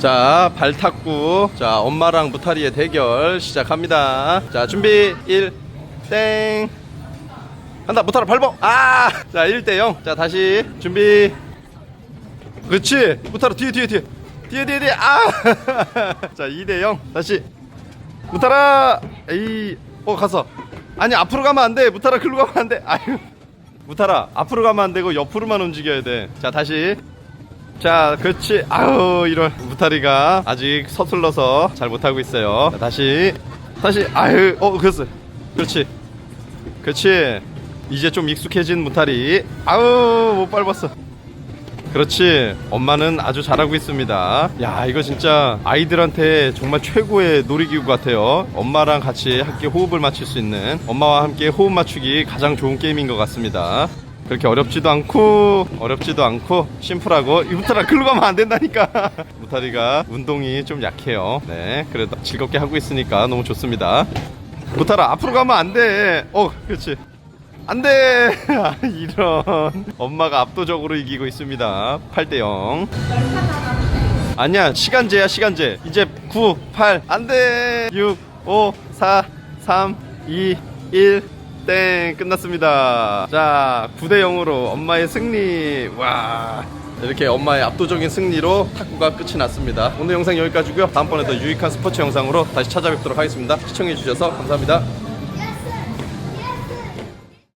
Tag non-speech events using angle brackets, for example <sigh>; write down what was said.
자, 발 탔고. 자, 엄마랑 무타리의 대결 시작합니다. 자, 준비. 1, 땡. 간다, 무타라 밟어. 아! 자, 1대 0. 자, 다시. 준비. 그렇지. 무타라 뒤에, 뒤에, 뒤에. 뒤에, 뒤에, 뒤에. 아! <laughs> 자, 2대 0. 다시. 무타라. 에이. 어, 갔어. 아니, 앞으로 가면 안 돼. 무타라 글로 가면 안 돼. 아유. 무타라, 앞으로 가면 안 되고 옆으로만 움직여야 돼. 자, 다시. 자, 그렇지. 아유, 이런 무타리가 아직 서툴러서 잘 못하고 있어요. 자, 다시. 다시. 아유, 어, 그랬어. 그렇지. 그렇지. 이제 좀 익숙해진 무타리. 아우, 못 밟았어. 그렇지. 엄마는 아주 잘하고 있습니다. 야, 이거 진짜 아이들한테 정말 최고의 놀이기구 같아요. 엄마랑 같이 함께 호흡을 맞출 수 있는 엄마와 함께 호흡 맞추기 가장 좋은 게임인 것 같습니다. 그렇게 어렵지도 않고 어렵지도 않고 심플하고 이 무타라 글로 가면 안 된다니까. <laughs> 무타리가 운동이 좀 약해요. 네, 그래도 즐겁게 하고 있으니까 너무 좋습니다. 무타라 앞으로 가면 안 돼. 어, 그렇지. 안 돼! <laughs> 이런. 엄마가 압도적으로 이기고 있습니다. 8대 0. 아니야, 시간제야, 시간제. 이제 9, 8, 안 돼! 6, 5, 4, 3, 2, 1. 땡! 끝났습니다. 자, 9대 0으로 엄마의 승리. 와. 이렇게 엄마의 압도적인 승리로 탁구가 끝이 났습니다. 오늘 영상 여기까지고요. 다음번에 더 유익한 스포츠 영상으로 다시 찾아뵙도록 하겠습니다. 시청해주셔서 감사합니다.